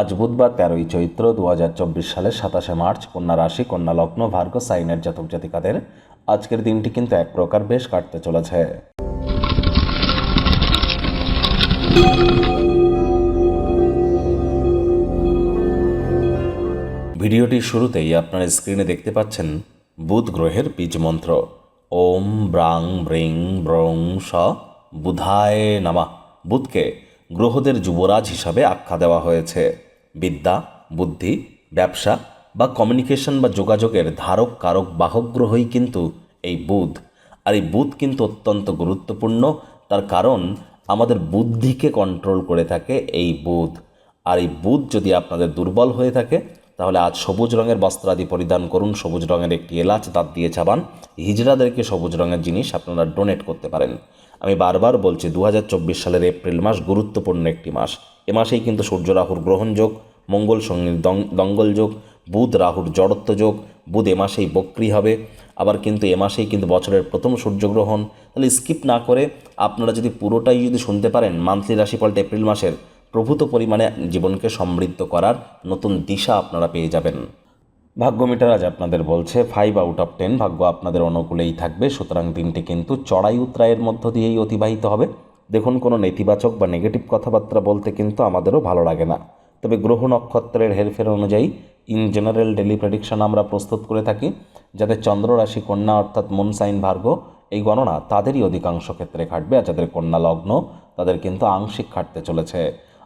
আজ বুধবার তেরোই চৈত্র দু হাজার চব্বিশ সালের সাতাশে মার্চ, কন্যা রাশি, কন্যা লগ্ন, ভার্গ, সাইনের জাতক জাতিকাদের আজকের দিনটি কিন্তু এক প্রকার বেশ কাটতে চলেছে। ভিডিওটির শুরুতেই আপনার স্ক্রিনে দেখতে পাচ্ছেন বুধ গ্রহের বীজ মন্ত্র। ওম ব্রাং ব্রিং ব্রং স বুধায় নামা। বুধকে গ্রহদের যুবরাজ হিসাবে আখ্যা দেওয়া হয়েছে। বিদ্যা, বুদ্ধি, ব্যবসা বা কমিউনিকেশন বা যোগাযোগের ধারক, কারক, বাহক গ্রহই কিন্তু এই বুধ। আর এই বুধ কিন্তু অত্যন্ত গুরুত্বপূর্ণ, তার কারণ আমাদের বুদ্ধিকে কন্ট্রোল করে থাকে এই বুধ। আর এই বুধ যদি আপনাদের দুর্বল হয়ে থাকে, তাহলে আজ সবুজ রঙের বস্ত্রাদি পরিধান করুন, সবুজ রঙের একটি এলাচ দাঁত দিয়ে চাবান, হিজড়াদেরকে সবুজ রঙের জিনিস আপনারা ডোনেট করতে পারেন। আমি বারবার বলছি দু হাজার চব্বিশ সালের এপ্রিল মাস গুরুত্বপূর্ণ একটি মাস। এ মাসেই কিন্তু সূর্য রাহুর গ্রহণ যোগ, মঙ্গল সঙ্গীর দঙ্গল যোগ, বুধ রাহুর জড়ত্ব যোগ, বুধ এ মাসেই বক্রি হবে। আবার কিন্তু এ মাসেই কিন্তু বছরের প্রথম সূর্যগ্রহণ। তাহলে স্কিপ না করে আপনারা যদি পুরোটাই যদি শুনতে পারেন, মান্থলি রাশিফলটা এপ্রিল মাসের প্রভূত পরিমাণে জীবনকে সমৃদ্ধ করার নতুন দিশা আপনারা পেয়ে যাবেন। ভাগ্য মিটার আজ আপনাদের বলছে ফাইভ আউট অফ টেন ভাগ্য আপনাদের অনুকূলেই থাকবে, সুতরাং দিনটি কিন্তু চড়াই উত্রায়ের মধ্য দিয়েই অতিবাহিত হবে। দেখুন, কোনো নেতিবাচক বা নেগেটিভ কথাবার্তা বলতে কিন্তু আমাদেরও ভালো লাগে না। তবে গ্রহ নক্ষত্রের হেরফের অনুযায়ী ইন জেনারেল ডেলি প্রেডিকশন আমরা প্রস্তুত করে থাকি যাদের চন্দ্র রাশি কন্যা অর্থাৎ মুন সাইন ভার্গ, এই গণনা তাদেরই অধিকাংশ ক্ষেত্রে খাটবে আর যাদের কন্যা লগ্ন, তাদের কিন্তু আংশিক খাটতে চলেছে।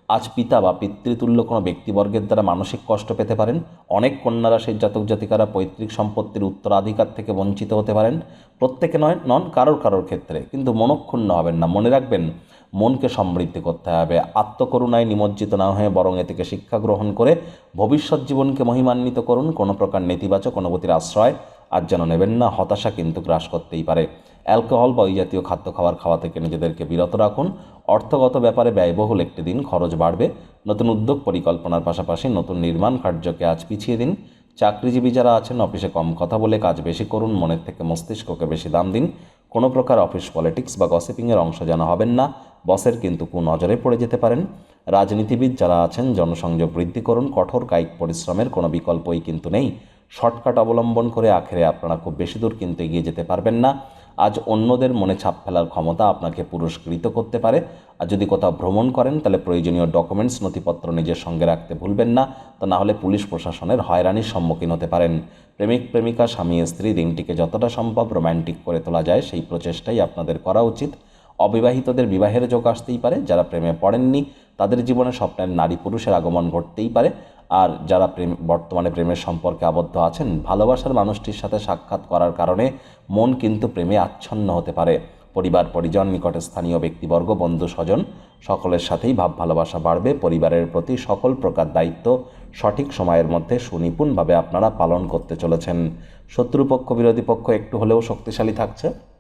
আজ পিতা বা পিতৃতুল্য কোনো ব্যক্তিবর্গের দ্বারা মানসিক কষ্ট পেতে পারেন। অনেক কন্যা রাশির জাতক জাতিকারা পৈতৃক সম্পত্তির উত্তরাধিকার থেকে বঞ্চিত হতে পারেন। প্রত্যেকে নয়, নন কারোর কারোর ক্ষেত্রে। কিন্তু মনক্ষুণ্ণ হবেন না। মনে রাখবেন, মনকে সমৃদ্ধি করতে হবে। আত্মকরুণায় নিমজ্জিত না হয়ে বরং এ থেকে শিক্ষা গ্রহণ করে ভবিষ্যৎ জীবনকে মহিমান্বিত করুন। কোনো প্রকার নেতিবাচক অনুভূতির আশ্রয় আর যেন নেবেন না, হতাশা কিন্তু গ্রাস করতেই পারে। অ্যালকোহল বা ওই জাতীয় খাদ্য খাবার খাওয়া থেকে নিজেদেরকে বিরত রাখুন। অর্থগত ব্যাপারে ব্যয়বহুল একটি দিন খরচ বাড়বে। নতুন উদ্যোগ পরিকল্পনার পাশাপাশি নতুন নির্মাণ কার্যকে আজ পিছিয়ে দিন। চাকরিজীবী যারা আছেন, অফিসে কম কথা বলে কাজ বেশি করুন, মনের থেকে মস্তিষ্ককে বেশি দাম দিন। কোনো প্রকার অফিস পলিটিক্স বা গসিপিংয়ের অংশ যেন হবেন না, বসের কিন্তু কুনজরে পড়ে যেতে পারেন। রাজনীতিবিদ যারা আছেন, জনসংযোগ বৃদ্ধি করুন, কঠোর কায়িক পরিশ্রমের কোনো বিকল্পই কিন্তু নেই। শর্টকাট অবলম্বন করে আখেরে আপনারা খুব বেশি দূর কিন্তু এগিয়ে যেতে পারবেন না। আজ অন্যদের মনে ছাপ ফেলার ক্ষমতা আপনাকে পুরস্কৃত করতে পারে। আর যদি কোথাও ভ্রমণ করেন, তাহলে প্রয়োজনীয় ডকুমেন্টস নথিপত্র নিজের সঙ্গে রাখতে ভুলবেন না। তা না হলে পুলিশ প্রশাসনের হয়রানির সম্মুখীন হতে পারেন। প্রেমিক, প্রেমিকা, স্বামী, স্ত্রী দিনটিকে যতটা সম্ভব রোম্যান্টিক করে তোলা যায়, সেই প্রচেষ্টাই আপনাদের করা উচিত। অবিবাহিতদের বিবাহের যোগ আসতেই পারে। যারা প্রেমে পড়েননি, তাদের জীবনে স্বপ্নের নারী পুরুষের আগমন ঘটতেই পারে। আর যারা প্রেম, বর্তমানে প্রেমের সম্পর্কে আবদ্ধ আছেন, ভালোবাসার মানুষটির সাথে সাক্ষাৎ করার কারণে মন কিন্তু প্রেমে আচ্ছন্ন হতে পারে। পরিবার, পরিজন, নিকটে স্থানীয় ব্যক্তিবর্গ, বন্ধু, স্বজন, সকলের সাথেই ভাব ভালোবাসা বাড়বে। পরিবারের প্রতি সকল প্রকার দায়িত্ব সঠিক সময়ের মধ্যে সুনিপুণভাবে আপনারা পালন করতে চলেছেন। শত্রুপক্ষ, বিরোধী পক্ষ একটু হলেও শক্তিশালী থাকছে।